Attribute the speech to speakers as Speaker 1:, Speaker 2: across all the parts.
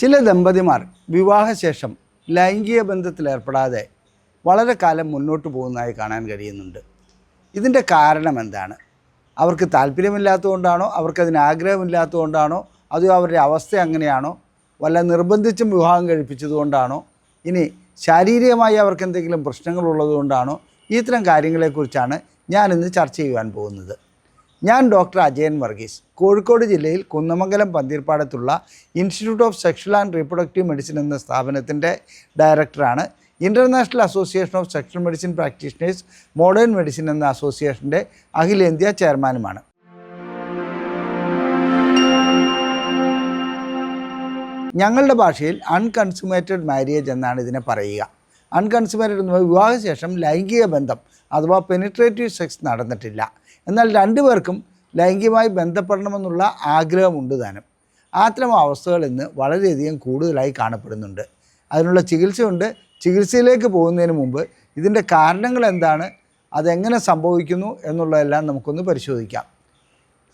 Speaker 1: ചില ദമ്പതിമാർ വിവാഹശേഷം ലൈംഗിക ബന്ധത്തിലേർപ്പെടാതെ വളരെ കാലം മുന്നോട്ട് പോകുന്നതായി കാണാൻ കഴിയുന്നുണ്ട്. ഇതിന്റെ കാരണം എന്താണ്? അവർക്ക് താല്പര്യമില്ലാത്തതുകൊണ്ടാണോ? അവർക്കതിന് ആഗ്രഹമില്ലാത്തതുകൊണ്ടാണോ? അതോ അവരുടെ അവസ്ഥ അങ്ങനെയാണോ വല്ല നിർബന്ധിച്ചും വിവാഹം കഴിപ്പിച്ചതുകൊണ്ടാണോ? ഇനി ശാരീരികമായി അവർക്ക് എന്തെങ്കിലും പ്രശ്നങ്ങളുള്ളതുകൊണ്ടാണോ ഇത്തരം കാര്യങ്ങളെക്കുറിച്ചാണ് ഞാനിന്ന് ചർച്ച ചെയ്യുവാൻ പോകുന്നത്. ഞാൻ ഡോക്ടർ അജയൻ വർഗീസ്. കോഴിക്കോട് ജില്ലയിൽ Kunnamangalam പന്തീർപ്പാടത്തുള്ള institute of sexual and reproductive medicine എന്ന സ്ഥാപനത്തിന്റെ ഡയറക്ടറാണ്. International association of sexual medicine practitioners modern medicine എന്ന അസോസിയേഷന്റെ അഖിലേന്ത്യാ ചെയർമാനുമാണ്. ഞങ്ങളുടെ ഭാഷയിൽ അൺകൺസ്യൂമേറ്റഡ് മാരിയേജ് എന്നാണ് ഇതിനെ പറയുക. അൺകൺസ്യൂമേറ്റഡ് എന്ന് പറയുന്നത് വിവാഹശേഷം ലൈംഗിക ബന്ധം അഥവാ പെനിട്രേറ്റീവ് സെക്സ് നടന്നിട്ടില്ല. എന്നാൽ രണ്ടുപേർക്കും ലൈംഗികമായി ബന്ധപ്പെടണമെന്നുള്ള ആഗ്രഹമുണ്ട് താനും. അത്തരം അവസ്ഥകൾ ഇന്ന് വളരെയധികം കൂടുതലായി കാണപ്പെടുന്നുണ്ട്. അതിനുള്ള ചികിത്സയുണ്ട്. ചികിത്സയിലേക്ക് പോകുന്നതിന് മുമ്പ് ഇതിന്റെ കാരണങ്ങൾ എന്താണ്? അതെങ്ങനെ സംഭവിക്കുന്നു എന്നുള്ളതെല്ലാം നമുക്കൊന്ന് പരിശോധിക്കാം.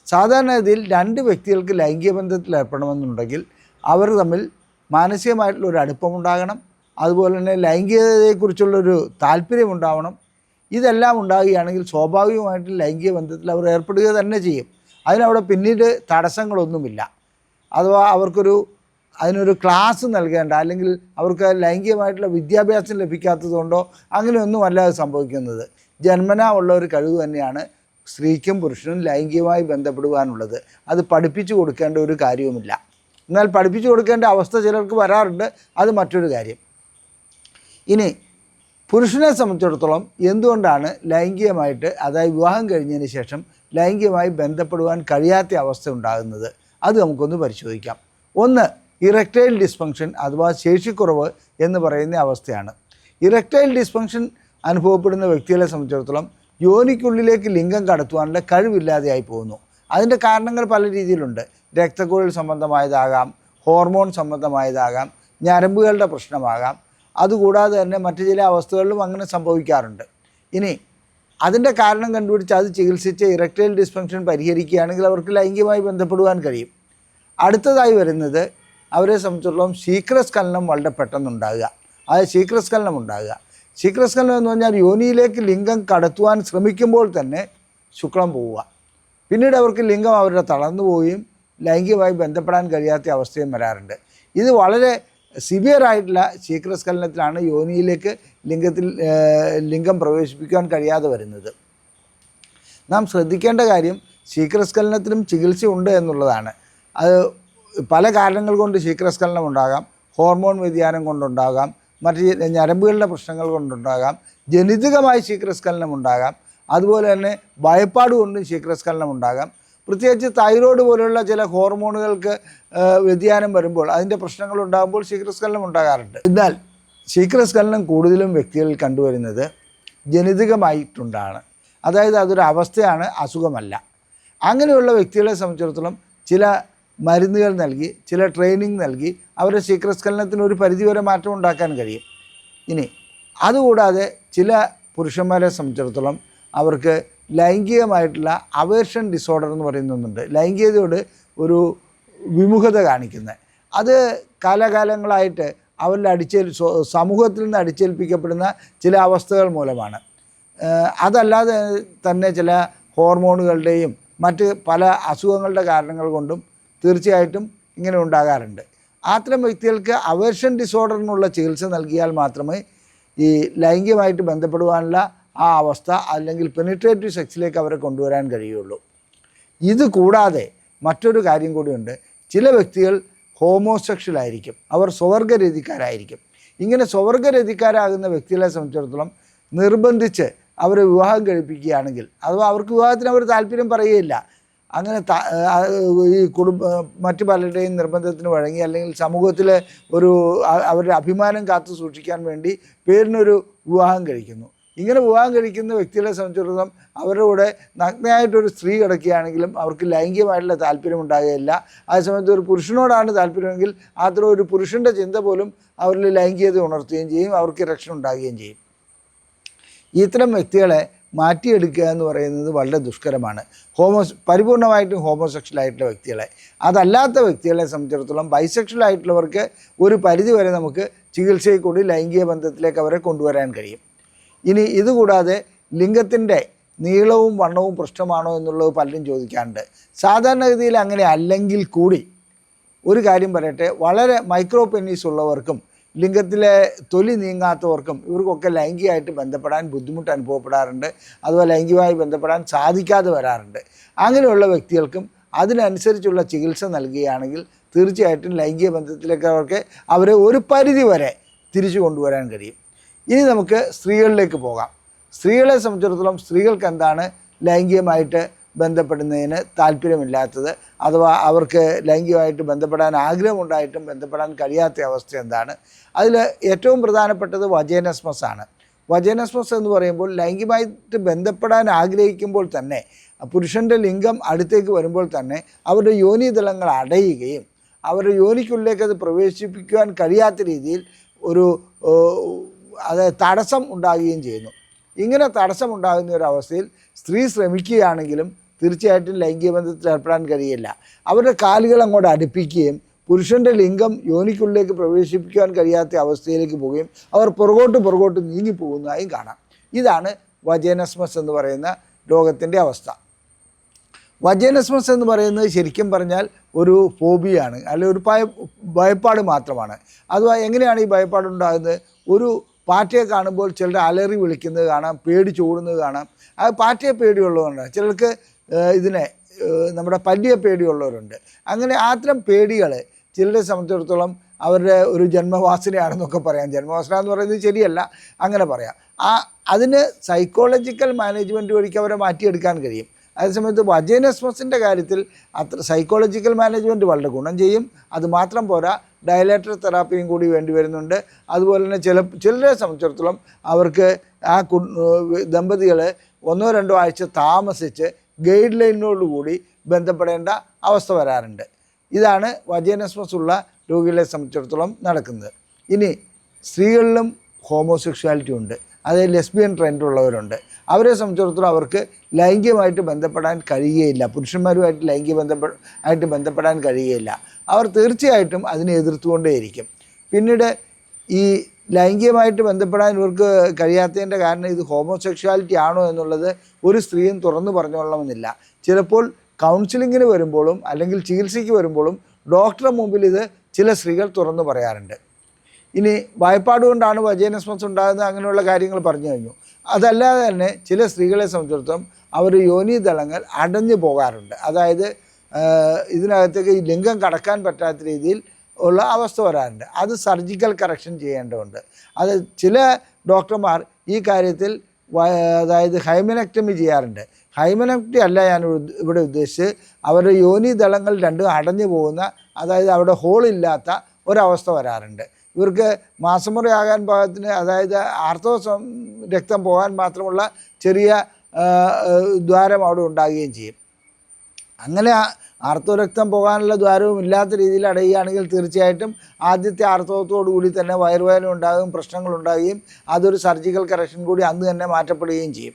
Speaker 1: സാധാരണഗതിയിൽ രണ്ട് വ്യക്തികൾക്ക് ലൈംഗിക ബന്ധത്തിൽ ഏർപ്പെടണമെന്നുണ്ടെങ്കിൽ അവർ തമ്മിൽ മാനസികമായിട്ടുള്ള ഒരു അടുപ്പമുണ്ടാകണം. അതുപോലെ തന്നെ ലൈംഗികതയെക്കുറിച്ചുള്ളൊരു താല്പര്യമുണ്ടാവണം. ഇതെല്ലാം ഉണ്ടാകുകയാണെങ്കിൽ സ്വാഭാവികമായിട്ടും ലൈംഗിക ബന്ധത്തിൽ അവർ ഏർപ്പെടുക തന്നെ ചെയ്യും. അതിനവിടെ പിന്നീട് തടസ്സങ്ങളൊന്നുമില്ല. അഥവാ അവർക്കൊരു അതിനൊരു ക്ലാസ് നൽകേണ്ട അല്ലെങ്കിൽ അവർക്ക് ലൈംഗികമായിട്ടുള്ള വിദ്യാഭ്യാസം ലഭിക്കാത്തതുകൊണ്ടോ അങ്ങനെയൊന്നുമല്ല അത് സംഭവിക്കുന്നത്. ജന്മനാ ഉള്ള ഒരു കഴിവ് തന്നെയാണ് സ്ത്രീക്കും പുരുഷനും ലൈംഗികമായി ബന്ധപ്പെടുവാനുള്ളത്. അത് പഠിപ്പിച്ചു കൊടുക്കേണ്ട ഒരു കാര്യവുമില്ല. എന്നാൽ പഠിപ്പിച്ചു കൊടുക്കേണ്ട അവസ്ഥ ചിലർക്ക് വരാറുണ്ട്. അത് മറ്റൊരു കാര്യം. ഇനി പുരുഷനെ സംബന്ധിച്ചിടത്തോളം എന്തുകൊണ്ടാണ് ലൈംഗികമായിട്ട് അതായത് വിവാഹം കഴിഞ്ഞതിന് ശേഷം ലൈംഗികമായി ബന്ധപ്പെടുവാൻ കഴിയാത്ത അവസ്ഥ ഉണ്ടാകുന്നത്? അത് നമുക്കൊന്ന് പരിശോധിക്കാം. ഒന്ന് ഇറക്ടൈൽ ഡിസ്ഫങ്ഷൻ അഥവാ ശേഷിക്കുറവ് എന്ന് പറയുന്ന അവസ്ഥയാണ്. ഇറക്ടൈൽ ഡിസ്ഫങ്ഷൻ അനുഭവപ്പെടുന്ന വ്യക്തികളെ സംബന്ധിച്ചിടത്തോളം യോനിക്കുള്ളിലേക്ക് ലിംഗം കടത്തുവാനുള്ള കഴിവില്ലാതെയായി പോകുന്നു. അതിന്റെ കാരണങ്ങൾ പല രീതിയിലുണ്ട്. രക്തക്കുഴൽ സംബന്ധമായതാകാം ഹോർമോൺ സംബന്ധമായതാകാം ഞരമ്പുകളുടെ പ്രശ്നമാകാം അതുകൂടാതെ തന്നെ മറ്റു ചില അവസ്ഥകളിലും അങ്ങനെ സംഭവിക്കാറുണ്ട്. ഇനി അതിന്റെ കാരണം കണ്ടുപിടിച്ച് അത് ചികിത്സിച്ച് ഇറക്ടൈൽ ഡിസ്ഫങ്ഷൻ പരിഹരിക്കുകയാണെങ്കിൽ അവർക്ക് ലൈംഗികമായി ബന്ധപ്പെടുവാൻ കഴിയും. അടുത്തതായി വരുന്നത് അവരെ സംബന്ധിച്ചിടത്തോളം ശീക്രസ്ഖലനം വളരെ പെട്ടെന്നുണ്ടാകുക. അതായത് ശീക്രസ്ഖലനം ഉണ്ടാകുക. ശീക്രസ്ഖലനം എന്ന് പറഞ്ഞാൽ യോനിയിലേക്ക് ലിംഗം കടത്തുവാൻ ശ്രമിക്കുമ്പോൾ തന്നെ ശുക്ലം പോവുക. പിന്നീട് അവർക്ക് ലിംഗം അവരുടെ തളർന്നു പോവുകയും ലൈംഗികമായി ബന്ധപ്പെടാൻ കഴിയാത്ത അവസ്ഥയും വരാറുണ്ട്. ഇത് വളരെ സിവിയർ ആയിട്ടുള്ള ശീഘ്രസ്ഖലനത്തിലാണ് യോനിയിലേക്ക് ലിംഗത്തിൽ ലിംഗം പ്രവേശിപ്പിക്കാൻ കഴിയാതെ വരുന്നത്. നാം ശ്രദ്ധിക്കേണ്ട കാര്യം ശീഘ്രസ്ഖലനത്തിനും ചികിത്സയുണ്ട് എന്നുള്ളതാണ്. അത് പല കാരണങ്ങൾ കൊണ്ട് ശീഘ്രസ്ഖലനം ഉണ്ടാകാം. ഹോർമോൺ വ്യതിയാനം കൊണ്ടുണ്ടാകാം. മറ്റ് ഞരമ്പുകളുടെ പ്രശ്നങ്ങൾ കൊണ്ടുണ്ടാകാം. ജനിതകമായി ശീഘ്രസ്ഖലനം ഉണ്ടാകാം. അതുപോലെ തന്നെ ഭയപ്പാട് കൊണ്ടും ശീഘ്രസ്ഖലനം ഉണ്ടാകാം. പ്രത്യേകിച്ച് തൈറോയ്ഡ് പോലുള്ള ചില ഹോർമോണുകൾക്ക് വ്യതിയാനം വരുമ്പോൾ അതിന്റെ പ്രശ്നങ്ങൾ ഉണ്ടാകുമ്പോൾ ശീഘ്രസ്ഖലനം ഉണ്ടാകാറുണ്ട്. എന്നാൽ ശീഘ്രസ്ഖലനം കൂടുതലും വ്യക്തികളിൽ കണ്ടുവരുന്നത് ജനിതകമായിട്ടുണ്ടാണ്. അതായത് അതൊരു അവസ്ഥയാണ് അസുഖമല്ല. അങ്ങനെയുള്ള വ്യക്തികളെ സംബന്ധിച്ചിടത്തോളം ചില മരുന്നുകൾ നൽകി ചില ട്രെയിനിങ് നൽകി അവരുടെ ശീഘ്രസ്ഖലനത്തിന് ഒരു പരിധിവരെ മാറ്റം ഉണ്ടാക്കാൻ കഴിയും. ഇനി അതുകൂടാതെ ചില പുരുഷന്മാരെ സംബന്ധിച്ചിടത്തോളം അവർക്ക് ലൈംഗികമായിട്ടുള്ള അവേർഷൻ ഡിസോർഡർ എന്ന് പറയുന്ന ഒന്നുണ്ട്. ലൈംഗികതയോട് ഒരു വിമുഖത കാണിക്കുന്നത് അത് കാലാകാലങ്ങളായിട്ട് അവരിൽ അടിച്ചേൽ സമൂഹത്തിൽ നിന്ന് അടിച്ചേൽപ്പിക്കപ്പെടുന്ന ചില അവസ്ഥകൾ മൂലമാണ്. അതല്ലാതെ തന്നെ ചില ഹോർമോണുകളുടെയും മറ്റ് പല അസുഖങ്ങളുടെ കാരണങ്ങൾ കൊണ്ടും തീർച്ചയായിട്ടും ഇങ്ങനെ ഉണ്ടാകാറുണ്ട്. അത്തരം വ്യക്തികൾക്ക് അവേർഷൻ ഡിസോർഡറിനുള്ള ചികിത്സ നൽകിയാൽ മാത്രമേ ഈ ലൈംഗികമായിട്ട് ബന്ധപ്പെടുവാനുള്ള ആ അവസ്ഥ അല്ലെങ്കിൽ പെനിട്രേറ്റീവ് സെക്സിലേക്ക് അവരെ കൊണ്ടുവരാൻ കഴിയുള്ളൂ. ഇത് കൂടാതെ മറ്റൊരു കാര്യം കൂടിയുണ്ട്. ചില വ്യക്തികൾ ഹോമോസെക്ഷൽ ആയിരിക്കും. അവർ സ്വവർഗരതിക്കാരായിരിക്കും ഇങ്ങനെ സ്വവർഗരതിക്കാരാകുന്ന വ്യക്തികളെ സംബന്ധിച്ചിടത്തോളം നിർബന്ധിച്ച് അവരെ വിവാഹം കഴിപ്പിക്കുകയാണെങ്കിൽ അഥവാ അവർക്ക് വിവാഹത്തിന് അവർ താല്പര്യം പറയുകയില്ല. അങ്ങനെ ഈ കുടുംബ മറ്റു പലരുടെയും നിർബന്ധത്തിന് വഴങ്ങി അല്ലെങ്കിൽ സമൂഹത്തിലെ ഒരു അവരുടെ അഭിമാനം കാത്തു സൂക്ഷിക്കാൻ വേണ്ടി പേരിനൊരു വിവാഹം കഴിക്കുന്നു. ഇങ്ങനെ വിവാഹം കഴിക്കുന്ന വ്യക്തികളെ സംബന്ധിച്ചിടത്തോളം അവരുടെ കൂടെ നഗ്നയായിട്ടൊരു സ്ത്രീ കിടക്കുകയാണെങ്കിലും അവർക്ക് ലൈംഗികമായിട്ടുള്ള താല്പര്യം ഉണ്ടാകുകയില്ല അതേസമയത്ത് ഒരു പുരുഷനോടാണ് താല്പര്യമെങ്കിൽ അത്ര ഒരു പുരുഷന്റെ ചിന്ത പോലും അവരിൽ ലൈംഗികത ഉണർത്തുകയും ചെയ്യും അവർക്ക് രക്ഷ ഉണ്ടാകുകയും ചെയ്യും. ഇത്തരം വ്യക്തികളെ മാറ്റിയെടുക്കുക എന്ന് പറയുന്നത് വളരെ ദുഷ്കരമാണ്. ഹോമോ പരിപൂർണമായിട്ടും ഹോമോസെക്ഷൽ ആയിട്ടുള്ള വ്യക്തികളെ. അതല്ലാത്ത വ്യക്തികളെ സംബന്ധിച്ചിടത്തോളം ബൈസെക്ഷൽ ആയിട്ടുള്ളവർക്ക് ഒരു പരിധി വരെ നമുക്ക് ചികിത്സയിൽ കൂടി ലൈംഗിക ബന്ധത്തിലേക്ക് അവരെ കൊണ്ടുവരാൻ കഴിയും. ഇനി ഇതുകൂടാതെ ലിംഗത്തിന്റെ നീളവും വണ്ണവും പ്രശ്നമാണോ എന്നുള്ളത് പലരും ചോദിക്കാറുണ്ട്. സാധാരണഗതിയിൽ അങ്ങനെ അല്ലെങ്കിൽ കൂടി ഒരു കാര്യം പറയട്ടെ വളരെ മൈക്രോ പെന്നീസ് ഉള്ളവർക്കും ലിംഗത്തിലെ തൊലി നീങ്ങാത്തവർക്കും ഇവർക്കൊക്കെ ലൈംഗികമായിട്ട് ബന്ധപ്പെടാൻ ബുദ്ധിമുട്ട് അനുഭവപ്പെടാറുണ്ട്. അതുപോലെ ലൈംഗികമായി ബന്ധപ്പെടാൻ സാധിക്കാതെ വരാറുണ്ട്. അങ്ങനെയുള്ള വ്യക്തികൾക്കും അതിനനുസരിച്ചുള്ള ചികിത്സ നൽകുകയാണെങ്കിൽ തീർച്ചയായിട്ടും ലൈംഗിക ബന്ധത്തിലേക്ക് അവർക്ക് അവരെ ഒരു പരിധി വരെ തിരിച്ചു കൊണ്ടുവരാൻ കഴിയും. ഇനി നമുക്ക് സ്ത്രീകളിലേക്ക് പോകാം. സ്ത്രീകളെ സംബന്ധിച്ചിടത്തോളം സ്ത്രീകൾക്ക് എന്താണ് ലൈംഗികമായിട്ട് ബന്ധപ്പെടുന്നതിന് താല്പര്യമില്ലാത്തത് അഥവാ അവർക്ക് ലൈംഗികമായിട്ട് ബന്ധപ്പെടാൻ ആഗ്രഹമുണ്ടായിട്ടും ബന്ധപ്പെടാൻ കഴിയാത്ത അവസ്ഥ എന്താണ്? അതിൽ ഏറ്റവും പ്രധാനപ്പെട്ടത് വജേനസ്മസ് ആണ്. വജേനസ്മസ് എന്ന് പറയുമ്പോൾ ലൈംഗികമായിട്ട് ബന്ധപ്പെടാൻ ആഗ്രഹിക്കുമ്പോൾ തന്നെ പുരുഷന്റെ ലിംഗം അടുത്തേക്ക് വരുമ്പോൾ തന്നെ അവരുടെ യോനിതലങ്ങൾ അടയുകയും അവരുടെ യോനിക്കുള്ളിലേക്ക് അത് പ്രവേശിപ്പിക്കുവാൻ കഴിയാത്ത രീതിയിൽ ഒരു അത് തടസ്സം ഉണ്ടാകുകയും ചെയ്യുന്നു. ഇങ്ങനെ തടസ്സം ഉണ്ടാകുന്ന ഒരു അവസ്ഥയിൽ സ്ത്രീ ശ്രമിക്കുകയാണെങ്കിലും തീർച്ചയായിട്ടും ലൈംഗിക ബന്ധത്തിൽ ഏർപ്പെടാൻ കഴിയില്ല. അവരുടെ കാലുകൾ അങ്ങോട്ട് അടുപ്പിക്കുകയും പുരുഷന്റെ ലിംഗം യോനിക്കുള്ളിലേക്ക് പ്രവേശിപ്പിക്കുവാൻ കഴിയാത്ത അവസ്ഥയിലേക്ക് പോവുകയും അവർ പുറകോട്ട് പുറകോട്ട് നീങ്ങിപ്പോകുന്നതായും കാണാം. ഇതാണ് വജേനസ്മസ് എന്ന് പറയുന്ന രോഗത്തിന്റെ അവസ്ഥ. വജേനസ്മസ് എന്ന് പറയുന്നത് ശരിക്കും പറഞ്ഞാൽ ഒരു ഫോബിയാണ് അല്ലെങ്കിൽ ഒരു ഭയ ഭയപ്പാട് മാത്രമാണ്. അഥവാ എങ്ങനെയാണ് ഈ ഭയപ്പാടുണ്ടാകുന്നത് ഒരു പാറ്റയെ കാണുമ്പോൾ ചിലർ അലറി വിളിക്കുന്നത് കാണാം പേടി ചൂടുന്നത് കാണാം. അത് പാറ്റയെ പേടിയുള്ളതുകൊണ്ടാണ് ചിലർക്ക് ഇതിനെ നമ്മുടെ പല്ലിയെ പേടിയുള്ളവരുണ്ട്. അങ്ങനെ അത്തരം പേടികൾ ചിലരെ സംബന്ധിച്ചിടത്തോളം അവരുടെ ഒരു ജന്മവാസനയാണെന്നൊക്കെ പറയാം. ജന്മവാസന എന്ന് പറയുന്നത് ശരിയല്ല അങ്ങനെ പറയാം. ആ അതിന് സൈക്കോളജിക്കൽ മാനേജ്മെന്റ് വഴിക്ക് അവരെ മാറ്റിയെടുക്കാൻ കഴിയും. അതേസമയത്ത് വജേനസ്മസിന്റെ കാര്യത്തിൽ അത്ര സൈക്കോളജിക്കൽ മാനേജ്മെന്റ് വളരെ ഗുണം ചെയ്യും. അതുമാത്രം പോരാ ഡയലേറ്റർ തെറാപ്പിയും കൂടി വേണ്ടി വരുന്നുണ്ട്. അതുപോലെ തന്നെ ചില ചിലരെ സംബന്ധിച്ചിടത്തോളം അവർക്ക് ആ ദമ്പതികൾ ഒന്നോ രണ്ടോ ആഴ്ച താമസിച്ച് ഗൈഡ് ലൈനിനോടുകൂടി ബന്ധപ്പെടേണ്ട അവസ്ഥ വരാറുണ്ട്. ഇതാണ് വജേനസ്മസ് ഉള്ള രോഗികളെ സംബന്ധിച്ചിടത്തോളം നടക്കുന്നത്. ഇനി സ്ത്രീകളിലും ഹോമോസെക്ഷുവാലിറ്റി ഉണ്ട്. അതായത് ലെസ്ബിയൻ ട്രെൻഡ് ഉള്ളവരുണ്ട്. അവരെ സംബന്ധിച്ചിടത്തോളം അവർക്ക് ലൈംഗികമായിട്ട് ബന്ധപ്പെടാൻ കഴിയുകയില്ല. പുരുഷന്മാരുമായിട്ട് ലൈംഗിക ബന്ധപ്പെ ആയിട്ട് ബന്ധപ്പെടാൻ കഴിയുകയില്ല. അവർ തീർച്ചയായിട്ടും അതിനെ എതിർത്തുകൊണ്ടേയിരിക്കും. പിന്നീട് ഈ ലൈംഗികമായിട്ട് ബന്ധപ്പെടാൻ ഇവർക്ക് കഴിയാത്തതിന്റെ കാരണം ഇത് ഹോമോസെക്ഷുവാലിറ്റി ആണോ എന്നുള്ളത് ഒരു സ്ത്രീയും തുറന്നു പറഞ്ഞുകൊള്ളണമെന്നില്ല ചിലപ്പോൾ കൗൺസിലിങ്ങിന് വരുമ്പോഴും അല്ലെങ്കിൽ ചികിത്സയ്ക്ക് വരുമ്പോഴും ഡോക്ടറെ മുമ്പിൽ ഇത് ചില സ്ത്രീകൾ തുറന്നു പറയാറുണ്ട്. ഇനി വായ്പാട് കൊണ്ടാണ് വജേനസ്മസ് ഉണ്ടാകുന്നത് അങ്ങനെയുള്ള കാര്യങ്ങൾ പറഞ്ഞു കഴിഞ്ഞു. അതല്ലാതെ തന്നെ ചില സ്ത്രീകളെ സംബന്ധിച്ചിടത്തോളം അവർ യോനി തലങ്ങൾ അടഞ്ഞു പോകാറുണ്ട്. അതായത് ഇതിനകത്തേക്ക് ഈ ലിംഗം കടക്കാൻ പറ്റാത്ത രീതിയിൽ ഉള്ള അവസ്ഥ വരാറുണ്ട്. അത് സർജിക്കൽ കറക്ഷൻ ചെയ്യേണ്ടതുണ്ട്. അത് ചില ഡോക്ടർമാർ ഈ കാര്യത്തിൽ അതായത് ഹൈമനക്ടമി ചെയ്യാറുണ്ട്. ഹൈമനക്ടി അല്ല ഞാൻ ഇവിടെ ഉദ്ദേശിച്ച് അവരുടെ യോനി ദളങ്ങൾ രണ്ടും അടഞ്ഞു പോകുന്ന അതായത് അവിടെ ഹോളില്ലാത്ത ഒരവസ്ഥ വരാറുണ്ട്. ഇവർക്ക് മാസമുറയാകാൻ പാകത്തിന് അതായത് ആർത്തവ രക്തം പോകാൻ മാത്രമുള്ള ചെറിയ ദ്വാരം അവിടെ ഉണ്ടാകുകയും ചെയ്യും. അങ്ങനെ ആർത്തോ ആർത്തവരക്തം പോകാനുള്ള ദ്വാരവും ഇല്ലാത്ത രീതിയിൽ അടയുകയാണെങ്കിൽ തീർച്ചയായിട്ടും ആദ്യത്തെ ആർത്തവത്തോടു കൂടി തന്നെ വയറുവേദന ഉണ്ടാകും പ്രശ്നങ്ങൾ പ്രശ്നങ്ങളുണ്ടാകുകയും അതൊരു സർജിക്കൽ കറക്ഷൻ കൂടി അന്ന് തന്നെ മാറ്റപ്പെടുകയും ചെയ്യും.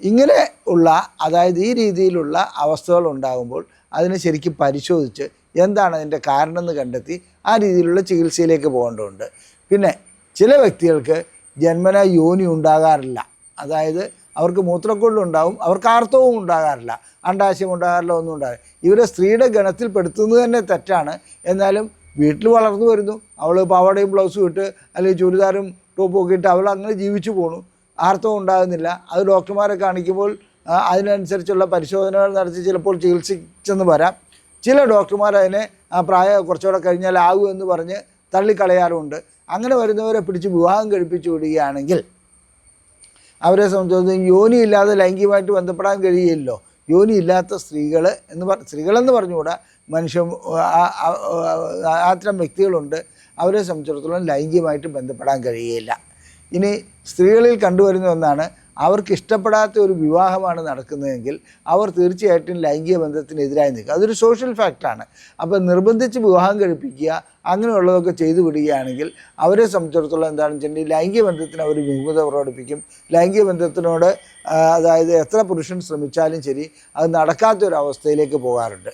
Speaker 1: ഇങ്ങനെ ഉള്ള അതായത് ഈ രീതിയിലുള്ള അവസ്ഥകൾ ഉണ്ടാകുമ്പോൾ അതിനെ ശരിക്കും പരിശോധിച്ച് എന്താണ് അതിന്റെ കാരണം എന്ന് കണ്ടെത്തി ആ രീതിയിലുള്ള ചികിത്സയിലേക്ക് പോകേണ്ടതുണ്ട്. പിന്നെ ചില വ്യക്തികൾക്ക് ജന്മന യോനി ഉണ്ടാകാറില്ല. അതായത് അവർക്ക് മൂത്രക്കൊള്ളുണ്ടാവും അവർക്ക് ആർത്തവും ഉണ്ടാകാറില്ല. അണ്ടാശയം ഉണ്ടാകാറില്ല ഒന്നും ഉണ്ടാകില്ല ഇവരെ സ്ത്രീയുടെ ഗണത്തിൽ പെടുത്തുന്നത് തന്നെ തെറ്റാണ്. എന്നാലും വീട്ടിൽ വളർന്നു വരുന്നു. അവൾ പാവാടയും ബ്ലൗസും ഇട്ട് അല്ലെങ്കിൽ ചുരിദാറും ടോപ്പും ഒക്കെ ഇട്ട് അവൾ അങ്ങനെ ജീവിച്ചു പോണു. ആർത്തവം ഉണ്ടാകുന്നില്ല. അത് ഡോക്ടർമാരെ കാണിക്കുമ്പോൾ അതിനനുസരിച്ചുള്ള പരിശോധനകൾ നടത്തി ചിലപ്പോൾ ചികിത്സിച്ചെന്ന് വരാം. ചില ഡോക്ടർമാർ അതിനെ ആ പ്രായം കുറച്ചുകൂടെ കഴിഞ്ഞാൽ എന്ന് പറഞ്ഞ് തള്ളിക്കളയാറുമുണ്ട്. അങ്ങനെ വരുന്നവരെ പിടിച്ച് വിവാഹം കഴിപ്പിച്ചു വിടുകയാണെങ്കിൽ അവരെ സംബന്ധിച്ചിടത്തോളം യോനി ഇല്ലാതെ ലൈംഗികമായിട്ട് ബന്ധപ്പെടാൻ കഴിയില്ലല്ലോ. യോനി ഇല്ലാത്ത സ്ത്രീകൾ എന്ന് പറ സ്ത്രീകളെന്ന് പറഞ്ഞുകൂടാ. മനുഷ്യ അത്തരം വ്യക്തികളുണ്ട്. അവരെ സംബന്ധിച്ചിടത്തോളം ലൈംഗികമായിട്ട് ബന്ധപ്പെടാൻ കഴിയില്ല. ഇനി സ്ത്രീകളിൽ കണ്ടുവരുന്ന ഒന്നാണ് അവർക്ക് ഇഷ്ടപ്പെടാത്ത ഒരു വിവാഹമാണ് നടക്കുന്നതെങ്കിൽ അവർ തീർച്ചയായിട്ടും ലൈംഗിക ബന്ധത്തിനെതിരായി നിൽക്കും. അതൊരു സോഷ്യൽ ഫാക്റ്റാണ് അപ്പോൾ നിർബന്ധിച്ച് വിവാഹം കഴിപ്പിക്കുക അങ്ങനെയുള്ളതൊക്കെ ചെയ്തു വിടുകയാണെങ്കിൽ അവരെ സംബന്ധിച്ചിടത്തോളം എന്താണെന്ന് വെച്ചിട്ടുണ്ടെങ്കിൽ ലൈംഗിക ബന്ധത്തിന് അവർ വിമുഖത പ്രകടിപ്പിക്കും. ലൈംഗിക ബന്ധത്തിനോട് അതായത് എത്ര പുരുഷൻ ശ്രമിച്ചാലും ശരി അത് നടക്കാത്തൊരവസ്ഥയിലേക്ക് പോകാറുണ്ട്.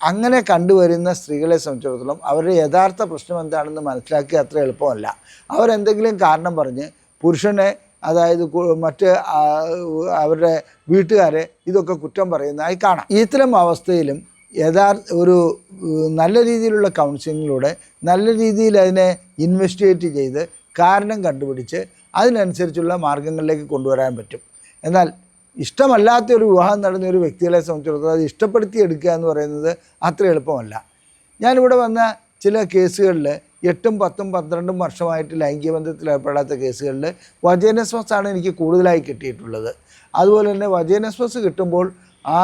Speaker 1: അങ്ങനെ കണ്ടുവരുന്ന സ്ത്രീകളെ സംബന്ധിച്ചിടത്തോളം അവരുടെ യഥാർത്ഥ പ്രശ്നം എന്താണെന്ന് മനസ്സിലാക്കുക അത്ര എളുപ്പമല്ല. അവരെന്തെങ്കിലും കാരണം പറഞ്ഞ് പുരുഷനെ അതായത് മറ്റ് അവരുടെ വീട്ടുകാരെ ഇതൊക്കെ കുറ്റം പറയുന്നതായി കാണാം. ഇത്തരം അവസ്ഥയിലും യഥാർത്ഥ ഒരു നല്ല രീതിയിലുള്ള കൗൺസിലിങ്ങിലൂടെ നല്ല രീതിയിൽ അതിനെ ഇൻവെസ്റ്റിഗേറ്റ് ചെയ്ത് കാരണം കണ്ടുപിടിച്ച് അതിനനുസരിച്ചുള്ള മാർഗങ്ങളിലേക്ക് കൊണ്ടുവരാൻ പറ്റും. എന്നാൽ ഇഷ്ടമല്ലാത്ത ഒരു വിവാഹം നടന്ന ഒരു വ്യക്തികളെ സംബന്ധിച്ചിടത്തോളം അത് ഇഷ്ടപ്പെടുത്തി എടുക്കുക എന്ന് പറയുന്നത് അത്ര എളുപ്പമല്ല. ഞാനിവിടെ വന്ന ചില കേസുകളിൽ എട്ടും പത്തും പന്ത്രണ്ടും വർഷമായിട്ട് ലൈംഗിക ബന്ധത്തിൽ ഏർപ്പെടാത്ത കേസുകളിൽ വജേനസ്മസ് എനിക്ക് കൂടുതലായി കിട്ടിയിട്ടുള്ളത്. അതുപോലെ തന്നെ വജേനസ്മസ് കിട്ടുമ്പോൾ ആ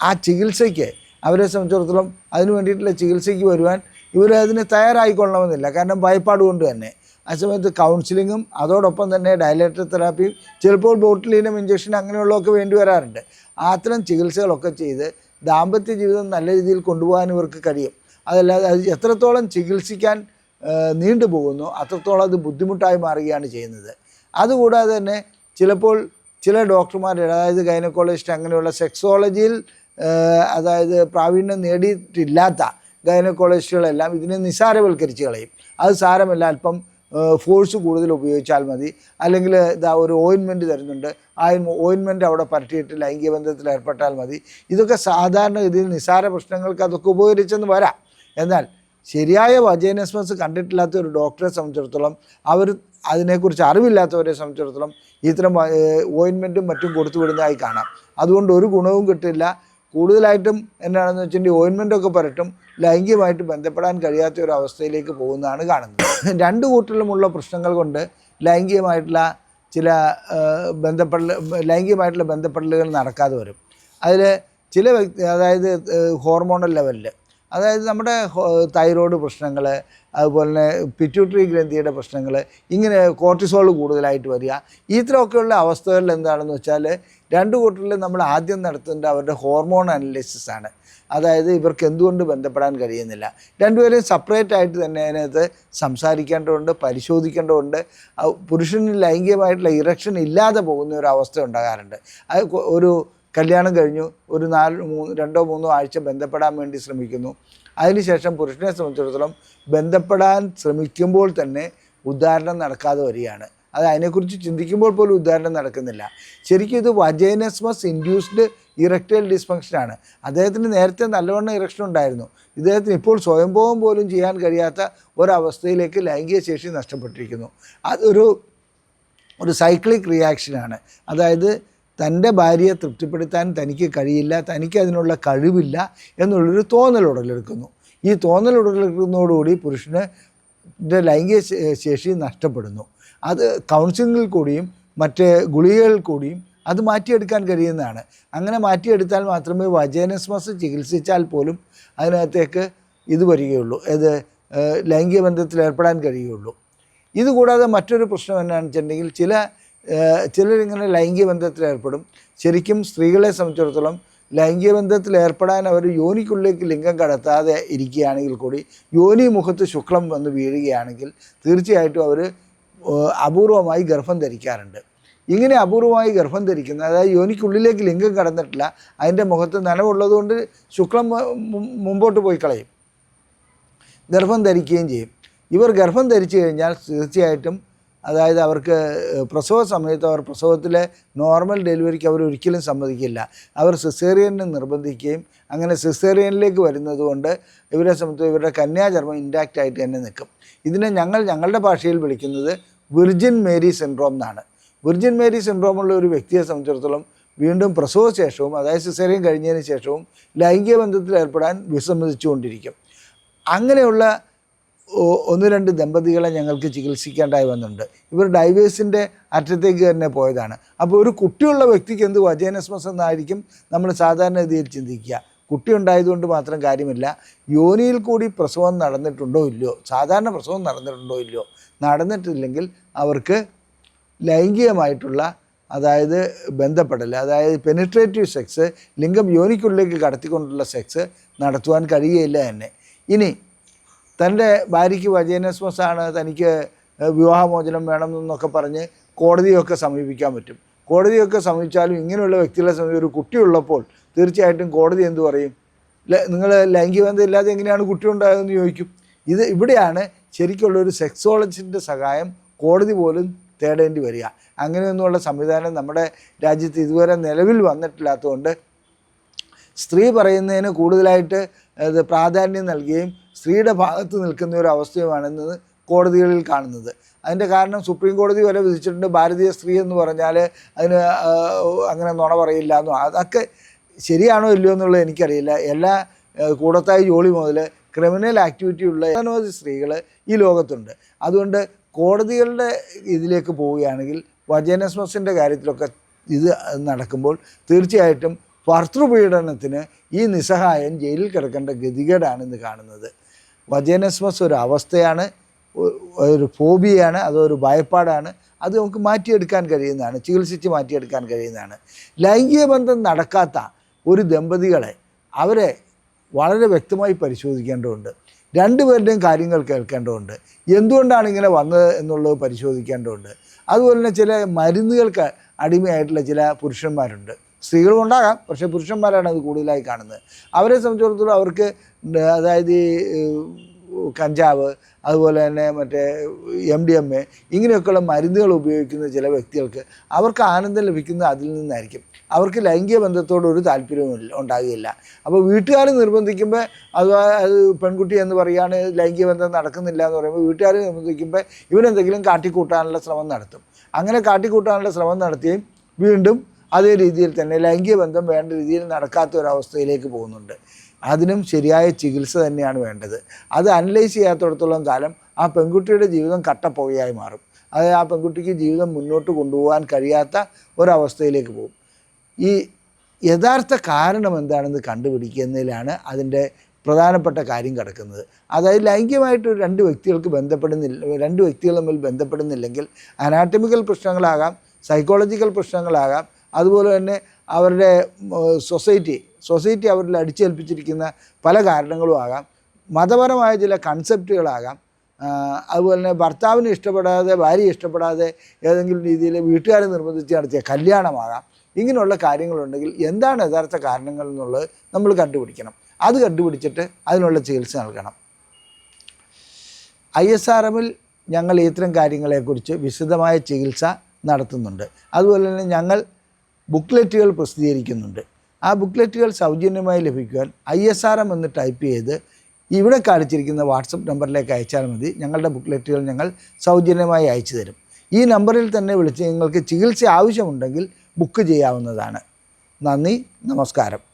Speaker 1: ആ ചികിത്സയ്ക്ക് അവരെ സംബന്ധിച്ചിടത്തോളം അതിന് വേണ്ടിയിട്ടുള്ള ചികിത്സയ്ക്ക് വരുവാൻ ഇവർ അതിന് തയ്യാറായിക്കൊള്ളണമെന്നില്ല. കാരണം ഭയപ്പാട് കൊണ്ട് തന്നെ. ആ സമയത്ത് കൗൺസിലിങ്ങും അതോടൊപ്പം തന്നെ ഡയലേറ്റർ തെറാപ്പിയും ചിലപ്പോൾ ബോട്ടിലീനം ഇഞ്ചക്ഷൻ അങ്ങനെയുള്ളതൊക്കെ വേണ്ടി വരാറുണ്ട്. അത്തരം ചികിത്സകളൊക്കെ ചെയ്ത് ദാമ്പത്യ ജീവിതം നല്ല രീതിയിൽ കൊണ്ടുപോകാൻ ഇവർക്ക് കഴിയും. അതല്ലാതെ അത് എത്രത്തോളം ചികിത്സിക്കാൻ നീണ്ടു നീണ്ടുപോകുന്നു അത്രത്തോളം അത് ബുദ്ധിമുട്ടായി മാറുകയാണ് ചെയ്യുന്നത്. അതുകൂടാതെ തന്നെ ചിലപ്പോൾ ചില ഡോക്ടർമാർ അതായത് ഗൈനക്കോളജിസ്റ്റ് അങ്ങനെയുള്ള സെക്സോളജിയിൽ അതായത് പ്രാവീണ്യം നേടിയിട്ടില്ലാത്ത ഗൈനക്കോളജിസ്റ്റുകളെല്ലാം ഇതിനെ നിസ്സാരവൽക്കരിച്ച് കളയും. അത് സാരമല്ല അല്പം ഫോഴ്സ് കൂടുതൽ ഉപയോഗിച്ചാൽ മതി. അല്ലെങ്കിൽ ഇതാ ഒരു ഓയിൻമെന്റ് തരുന്നുണ്ട് ആ ഓയിൻമെന്റ് അവിടെ പരട്ടിയിട്ട് ലൈംഗിക ബന്ധത്തിൽ ഏർപ്പെട്ടാൽ മതി. ഇതൊക്കെ സാധാരണഗതിയിൽ നിസാര പ്രശ്നങ്ങൾക്ക് അതൊക്കെ ഉപകരിച്ചെന്ന് വരാം. എന്നാൽ ശരിയായ വജൈനസ്മസ് കണ്ടിട്ടില്ലാത്ത ഒരു ഡോക്ടറെ സംബന്ധിച്ചിടത്തോളം അവർ അതിനെക്കുറിച്ച് അറിവില്ലാത്തവരെ സംബന്ധിച്ചിടത്തോളം ഇത്തരം ഓയിൻമെന്റും മറ്റും കൊടുത്തു വിടുന്നതായി കാണാം. അതുകൊണ്ട് ഒരു ഗുണവും കിട്ടില്ല. കൂടുതലായിട്ടും എന്നാണെന്ന് വെച്ചിട്ടുണ്ടെങ്കിൽ ഓയിൻമെന്റൊക്കെ പരട്ടും ലൈംഗികമായിട്ട് ബന്ധപ്പെടാൻ കഴിയാത്ത ഒരു അവസ്ഥയിലേക്ക് പോകുന്നതാണ് കാണുന്നത്. രണ്ട് കൂട്ടിലുമുള്ള പ്രശ്നങ്ങൾ കൊണ്ട് ലൈംഗികമായിട്ടുള്ള ചില ബന്ധപ്പെടൽ ലൈംഗികമായിട്ടുള്ള ബന്ധപ്പെടലുകൾ നടക്കാതെ വരും. അതിൽ ചില വ്യക്തി അതായത് ഹോർമോണൽ ലെവലിൽ അതായത് നമ്മുടെ തൈറോയ്ഡ് പ്രശ്നങ്ങൾ അതുപോലെ തന്നെ പിറ്റ്യൂട്ടറി ഗ്രന്ഥിയുടെ പ്രശ്നങ്ങൾ ഇങ്ങനെ കോർട്ടിസോൾ കൂടുതലായിട്ട് വരിക. ഇത്തരമൊക്കെയുള്ള അവസ്ഥകളിൽ എന്താണെന്ന് വെച്ചാൽ രണ്ട് കൂട്ടരിൽ നമ്മൾ ആദ്യം നടത്തേണ്ട അവരുടെ ഹോർമോൺ അനലിസിസ് ആണ്. അതായത് ഇവർക്ക് എന്തുകൊണ്ട് ബന്ധപ്പെടാൻ കഴിയുന്നില്ല. രണ്ടുപേരെയും സെപ്പറേറ്റ് ആയിട്ട് തന്നെ അതിനകത്ത് സംസാരിക്കേണ്ടതുണ്ട് പരിശോധിക്കേണ്ടതുണ്ട്. പുരുഷന് ലൈംഗികമായിട്ടുള്ള ഇറക്ഷൻ ഇല്ലാതെ പോകുന്ന ഒരു അവസ്ഥ ഉണ്ടാകാറുണ്ട്. അത് ഒരു കല്യാണം കഴിഞ്ഞു. ഒരു നാല് മൂന്ന് രണ്ടോ മൂന്നോ ആഴ്ച ബന്ധപ്പെടാൻ വേണ്ടി ശ്രമിക്കുന്നു. അതിനുശേഷം പുരുഷനെ സംബന്ധിച്ചിടത്തോളം ബന്ധപ്പെടാൻ ശ്രമിക്കുമ്പോൾ തന്നെ ഉദാഹരണം നടക്കാതെ വരികയാണ്. അത് അതിനെക്കുറിച്ച് ചിന്തിക്കുമ്പോൾ പോലും ഉദാഹരണം നടക്കുന്നില്ല. ശരിക്കും ഇത് വജൈനസ്മസ് ഇൻഡ്യൂസ്ഡ് ഇറക്റ്റൈൽ ഡിസ്ഫങ്ഷനാണ് അദ്ദേഹത്തിന് നേരത്തെ നല്ലവണ്ണം ഇറക്ഷൻ ഉണ്ടായിരുന്നു. ഇദ്ദേഹത്തിന് ഇപ്പോൾ സ്വയംഭവം പോലും ചെയ്യാൻ കഴിയാത്ത ഒരവസ്ഥയിലേക്ക് ലൈംഗിക ശേഷി നഷ്ടപ്പെട്ടിരിക്കുന്നു. അതൊരു ഒരു സൈക്ലിക് റിയാക്ഷനാണ് അതായത് തന്റെ ഭാര്യയെ തൃപ്തിപ്പെടുത്താൻ തനിക്ക് കഴിയില്ല തനിക്ക് അതിനുള്ള കഴിവില്ല എന്നുള്ളൊരു തോന്നലുടലെടുക്കുന്നു. ഈ തോന്നലുടലെടുക്കുന്നതോടുകൂടി പുരുഷന് ലൈംഗിക ശേഷി നഷ്ടപ്പെടുന്നു. അത് കൗൺസിലിങ്ങിൽ കൂടിയും മറ്റ് ഗുളികകളിൽ കൂടിയും അത് മാറ്റിയെടുക്കാൻ കഴിയുന്നതാണ്. അങ്ങനെ മാറ്റിയെടുത്താൽ മാത്രമേ വജേനസ്മസ് ചികിത്സിച്ചാൽ പോലും അതിനകത്തേക്ക് ഇത് വരികയുള്ളൂ. ഇത് ലൈംഗിക ബന്ധത്തിൽ ഏർപ്പെടാൻ കഴിയുകയുള്ളൂ ഇതുകൂടാതെ മറ്റൊരു പ്രശ്നം എന്നാണെന്ന് വെച്ചിട്ടുണ്ടെങ്കിൽ ചില ചിലരിങ്ങനെ ലൈംഗിക ബന്ധത്തിൽ ഏർപ്പെടും. ശരിക്കും സ്ത്രീകളെ സംബന്ധിച്ചിടത്തോളം ലൈംഗിക ബന്ധത്തിൽ ഏർപ്പെടാൻ അവർ യോനിക്കുള്ളിലേക്ക് ലിംഗം കടത്താതെ ഇരിക്കുകയാണെങ്കിൽ കൂടി യോനി മുഖത്ത് ശുക്ലം വന്ന് വീഴുകയാണെങ്കിൽ തീർച്ചയായിട്ടും അവർ അപൂർവമായി ഗർഭം ധരിക്കാറുണ്ട്. ഇങ്ങനെ അപൂർവമായി ഗർഭം ധരിക്കുന്ന അതായത് യോനിക്കുള്ളിലേക്ക് ലിംഗം കടന്നിട്ടില്ല അതിന്റെ മുഖത്ത് നനവുള്ളതുകൊണ്ട് ശുക്ലം മുമ്പോട്ട് പോയി കളയും. ഗർഭം ധരിക്കുകയും ചെയ്യും. ഇവർ ഗർഭം ധരിച്ചു കഴിഞ്ഞാൽ തീർച്ചയായിട്ടും അതായത് അവർക്ക് പ്രസവ സമയത്ത് അവർ പ്രസവത്തിലെ നോർമൽ ഡെലിവറിക്ക് അവർ ഒരിക്കലും സമ്മതിക്കില്ല. അവർ സിസേറിയനെ നിർബന്ധിക്കുകയും അങ്ങനെ സിസേറിയനിലേക്ക് വരുന്നത് കൊണ്ട് ഇവരെ സംബന്ധിച്ച് ഇവരുടെ കന്യാചർമ്മം ഇന്റാക്റ്റ് ആയിട്ട് തന്നെ നിൽക്കും. ഇതിനെ ഞങ്ങൾ ഞങ്ങളുടെ ഭാഷയിൽ വിളിക്കുന്നത് വിർജിൻ മേരി സിൻഡ്രോം എന്നാണ്. വിർജിൻ മേരി സിൻഡ്രോം ഉള്ള ഒരു വ്യക്തിയെ സംബന്ധിച്ചിടത്തോളം വീണ്ടും പ്രസവ ശേഷവും അതായത് സിസേറിയൻ കഴിഞ്ഞതിന് ശേഷവും ലൈംഗിക ബന്ധത്തിൽ ഏർപ്പെടാൻ വിസമ്മതിച്ചുകൊണ്ടിരിക്കും. അങ്ങനെയുള്ള ഒന്ന് രണ്ട് ദമ്പതികളെ ഞങ്ങൾക്ക് ചികിത്സിക്കേണ്ടായി വന്നിട്ടുണ്ട്. ഇവർ ഡൈവേഴ്സിന്റെ അറ്റത്തേക്ക് തന്നെ പോയതാണ്. അപ്പോൾ ഒരു കുട്ടിയുള്ള വ്യക്തിക്ക് എന്ത് വജേനസ്മസ് എന്നായിരിക്കും നമ്മൾ സാധാരണ രീതിയിൽ ചിന്തിക്കുക. കുട്ടി ഉണ്ടായതുകൊണ്ട് മാത്രം കാര്യമില്ല. യോനിയിൽ കൂടി പ്രസവം നടന്നിട്ടുണ്ടോ ഇല്ലയോ? സാധാരണ പ്രസവം നടന്നിട്ടുണ്ടോ ഇല്ലയോ? നടന്നിട്ടില്ലെങ്കിൽ അവർക്ക് ലൈംഗികമായിട്ടുള്ള അതായത് ബന്ധപ്പെടൽ അതായത് പെനിട്രേറ്റീവ് സെക്സ് ലിംഗം യോനിക്കുള്ളിലേക്ക് കടത്തിക്കൊണ്ടുള്ള സെക്സ് നടത്തുവാൻ കഴിയുകയില്ല തന്നെ. ഇനി തന്റെ ഭാര്യയ്ക്ക് വജേനസ്മസ് ആണ് തനിക്ക് വിവാഹമോചനം വേണം എന്നൊക്കെ പറഞ്ഞ് കോടതിയൊക്കെ സമീപിക്കാൻ പറ്റും. കോടതിയൊക്കെ സമീപിച്ചാലും ഇങ്ങനെയുള്ള വ്യക്തികളെ സമീപം ഒരു കുട്ടിയുള്ളപ്പോൾ തീർച്ചയായിട്ടും കോടതി എന്തു പറയും? നിങ്ങൾ ലൈംഗിക ബന്ധം ഇല്ലാതെ എങ്ങനെയാണ് കുട്ടി ഉണ്ടായതെന്ന് ചോദിക്കും. ഇത് ഇവിടെയാണ് ശരിക്കുള്ള ഒരു സെക്സോളജിന്റെ സഹായം കോടതി പോലും തേടേണ്ടി വരിക. അങ്ങനെയൊന്നുമുള്ള സംവിധാനം നമ്മുടെ രാജ്യത്ത് ഇതുവരെ നിലവിൽ വന്നിട്ടില്ലാത്തതുകൊണ്ട് സ്ത്രീ പറയുന്നതിന് കൂടുതലായിട്ട് അത് പ്രാധാന്യം നൽകുകയും സ്ത്രീയുടെ ഭാഗത്ത് നിൽക്കുന്ന ഒരു അവസ്ഥയുമാണ് ഇന്ന് കോടതികളിൽ കാണുന്നത്. അതിന്റെ കാരണം സുപ്രീം കോടതി വരെ വിധിച്ചിട്ടുണ്ട് ഭാരതീയ സ്ത്രീ എന്ന് പറഞ്ഞാൽ അതിന് അങ്ങനെ നുണ പറയില്ല എന്നും. അതൊക്കെ ശരിയാണോ ഇല്ലയോ എന്നുള്ളത് എനിക്കറിയില്ല. എല്ലാ കൂടത്തായി ജോലി മുതൽ ക്രിമിനൽ ആക്ടിവിറ്റി ഉള്ള അനവധി സ്ത്രീകൾ ഈ ലോകത്തുണ്ട്. അതുകൊണ്ട് കോടതികളുടെ ഇതിലേക്ക് പോവുകയാണെങ്കിൽ വജനസ്മസിന്റെ കാര്യത്തിലൊക്കെ ഇത് നടക്കുമ്പോൾ തീർച്ചയായിട്ടും ഭർത്തൃപീഡനത്തിന് ഈ നിസ്സഹായൻ ജയിലിൽ കിടക്കേണ്ട ഗതികേടാണെന്ന് കാണുന്നത്. വജനസ്മസ് ഒരു അവസ്ഥയാണ് ഒരു ഫോബിയാണ് അതൊരു ഭയപ്പാടാണ്. അത് നമുക്ക് മാറ്റിയെടുക്കാൻ കഴിയുന്നതാണ് ചികിത്സിച്ച് മാറ്റിയെടുക്കാൻ കഴിയുന്നതാണ്. ലൈംഗിക ബന്ധം നടക്കാത്ത ഒരു ദമ്പതികളെ അവരെ വളരെ വ്യക്തമായി പരിശോധിക്കേണ്ടതുണ്ട്. രണ്ടുപേരുടെയും കാര്യങ്ങൾ കേൾക്കേണ്ടതുണ്ട്. എന്തുകൊണ്ടാണ് ഇങ്ങനെ വന്നത് എന്നുള്ളത് പരിശോധിക്കേണ്ടതുണ്ട്. അതുപോലെ തന്നെ ചില മരുന്നുകൾക്ക് അടിമയായിട്ടുള്ള ചില പുരുഷന്മാരുണ്ട്. സ്ത്രീകളും ഉണ്ടാകാം പക്ഷേ പുരുഷന്മാരാണ് അത് കൂടുതലായി കാണുന്നത്. അവരെ സംബന്ധിച്ചിടത്തോളം അവർക്ക് അതായത് കഞ്ചാവ് അതുപോലെ തന്നെ മറ്റേ എം ഡി എം എ ഇങ്ങനെയൊക്കെയുള്ള മരുന്നുകൾ ഉപയോഗിക്കുന്ന ചില വ്യക്തികൾക്ക് അവർക്ക് ആനന്ദം ലഭിക്കുന്നത് അതിൽ നിന്നായിരിക്കും. അവർക്ക് ലൈംഗിക ബന്ധത്തോട് ഒരു താല്പര്യവും ഉണ്ടാകുകയില്ല. അപ്പോൾ വീട്ടുകാർ നിർബന്ധിക്കുമ്പോൾ അത് പെൺകുട്ടി എന്ന് പറയുകയാണ് ലൈംഗിക ബന്ധം നടക്കുന്നില്ല എന്ന് പറയുമ്പോൾ വീട്ടുകാർ നിർബന്ധിക്കുമ്പോൾ ഇവരെന്തെങ്കിലും കാട്ടിക്കൂട്ടാനുള്ള ശ്രമം നടത്തും. അങ്ങനെ കാട്ടിക്കൂട്ടാനുള്ള ശ്രമം നടത്തുകയും വീണ്ടും അതേ രീതിയിൽ തന്നെ ലൈംഗിക ബന്ധം വേണ്ട രീതിയിൽ നടക്കാത്ത ഒരവസ്ഥയിലേക്ക് പോകുന്നുണ്ട്. അതിനും ശരിയായ ചികിത്സ തന്നെയാണ് വേണ്ടത്. അത് അനലൈസ് ചെയ്യാത്തടത്തോളം കാലം ആ പെൺകുട്ടിയുടെ ജീവിതം കട്ടപ്പുകയായി മാറും. അത് ആ പെൺകുട്ടിക്ക് ജീവിതം മുന്നോട്ട് കൊണ്ടുപോകാൻ കഴിയാത്ത ഒരവസ്ഥയിലേക്ക് പോകും. ഈ യഥാർത്ഥ കാരണം എന്താണെന്ന് കണ്ടുപിടിക്കുന്നതിലാണ് അതിന്റെ പ്രധാനപ്പെട്ട കാര്യം കിടക്കുന്നത്. അതായത് ലൈംഗികമായിട്ട് രണ്ട് വ്യക്തികൾക്ക് ബന്ധപ്പെടുന്നില്ല രണ്ട് വ്യക്തികൾ തമ്മിൽ ബന്ധപ്പെടുന്നില്ലെങ്കിൽ അനാറ്റമിക്കൽ പ്രശ്നങ്ങളാകാം സൈക്കോളജിക്കൽ പ്രശ്നങ്ങളാകാം അതുപോലെ തന്നെ അവരുടെ സൊസൈറ്റി സൊസൈറ്റി അവരിൽ അടിച്ചേൽപ്പിച്ചിരിക്കുന്ന പല കാരണങ്ങളും ആകാം. മതപരമായ ചില കൺസെപ്റ്റുകളാകാം. അതുപോലെ തന്നെ ഭർത്താവിനെ ഇഷ്ടപ്പെടാതെ ഭാര്യ ഇഷ്ടപ്പെടാതെ ഏതെങ്കിലും രീതിയിൽ വീട്ടുകാരെ നിർബന്ധിച്ച് നടത്തിയ കല്യാണമാകാം. ഇങ്ങനെയുള്ള കാര്യങ്ങളുണ്ടെങ്കിൽ എന്താണ് യഥാർത്ഥ കാരണങ്ങൾ എന്നുള്ളത് നമ്മൾ കണ്ടുപിടിക്കണം. അത് കണ്ടുപിടിച്ചിട്ട് അതിനുള്ള ചികിത്സ നൽകണം. ഐ എസ് ആർ എമ്മിൽ ഞങ്ങൾ ഇത്തരം കാര്യങ്ങളെക്കുറിച്ച് വിശദമായ ചികിത്സ നടത്തുന്നുണ്ട്. അതുപോലെ തന്നെ ഞങ്ങൾ ബുക്ക്ലെറ്റുകൾ പ്രസിദ്ധീകരിക്കുന്നുണ്ട്. ആ ബുക്ക്ലെറ്റുകൾ സൗജന്യമായി ലഭിക്കുവാൻ ഐ എസ് ആർ എം എന്ന് ടൈപ്പ് ചെയ്ത് ഇവിടെ കാണിച്ചിരിക്കുന്ന വാട്സപ്പ് നമ്പറിലേക്ക് അയച്ചാൽ മതി. ഞങ്ങളുടെ ബുക്ക്ലെറ്റുകൾ ഞങ്ങൾ സൗജന്യമായി അയച്ചു തരും. ഈ നമ്പറിൽ തന്നെ വിളിച്ച് നിങ്ങൾക്ക് ചികിത്സ ആവശ്യമുണ്ടെങ്കിൽ ബുക്ക് ചെയ്യാവുന്നതാണ്. നന്ദി നമസ്കാരം.